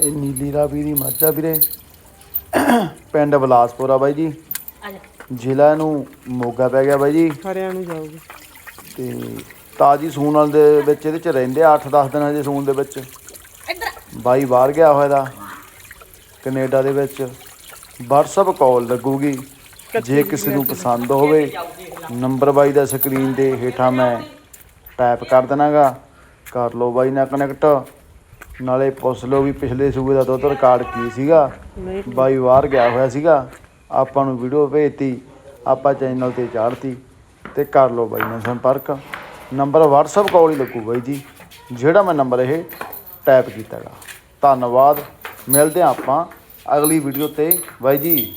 ਇਹ ਨੀਲੀ ਰਾਵੀ ਦੀ ਮੱਝ ਆ ਵੀਰੇ। ਪਿੰਡ ਬਲਾਸਪੁਰ ਆ ਬਾਈ ਜੀ। ਜ਼ਿਲ੍ਹਾ ਨੂੰ ਮੋਗਾ ਪੈ ਗਿਆ ਬਾਈ ਜੀ। ਹਰਿਆਂ ਨੂੰ ਜਾਊਗੀ। ਤੇ ਤਾਜੀ ਵਾਲ ਦੇ ਵਿੱਚ ਇਹਦੇ ਚ ਰਹਿੰਦੇ ਆ 8-10 ਦਿਨ ਹਜੇ ਸੂਣ ਦੇ ਵਿੱਚ। ਬਾਈ ਬਾਹਰ ਗਿਆ ਹੋਇਆ ਦਾ ਕੈਨੇਡਾ ਦੇ ਵਿੱਚ। WhatsApp ਕਾਲ ਲੱਗੂਗੀ ਜੇ ਕਿਸੇ ਨੂੰ ਪਸੰਦ ਹੋਵੇ ਨੰਬਰ ਬਾਈ ਦਾ ਸਕਰੀਨ ਦੇ ਹੇਠਾਂ ਮੈਂ ਟਾਈਪ ਕਰ ਦੇਣਾਗਾ ਕਰ ਲਓ ਬਾਈ ਨਾਲ ਕਨੈਕਟ ਨਾਲੇ ਪੁੱਛ ਲਓ ਵੀ ਪਿਛਲੇ ਸੂਬੇ ਦਾ ਦੁੱਧ ਰਿਕਾਰਡ ਕੀ ਸੀਗਾ। ਬਾਈ ਬਾਹਰ ਗਿਆ ਹੋਇਆ ਸੀਗਾ। ਆਪਾਂ ਨੂੰ ਵੀਡੀਓ ਭੇਜਤੀ, ਆਪਾਂ ਚੈਨਲ ਤੇ ਚਾੜਤੀ ਤੇ ਕਰ ਲਓ ਬਾਈ ਨਾਲ ਸੰਪਰਕ। ਨੰਬਰ WhatsApp ਕਾਲ ਹੀ ਲੱਗੂ ਬਾਈ ਜੀ, ਜਿਹੜਾ ਮੈਂ ਨੰਬਰ ਇਹ ਟਾਈਪ ਕੀਤਾਗਾ ਧੰਨਵਾਦ, ਮਿਲਦੇ ਹਾਂ ਆਪਾਂ ਅਗਲੀ ਵੀਡੀਓ ਤੇ। ਬਾਈ ਜੀ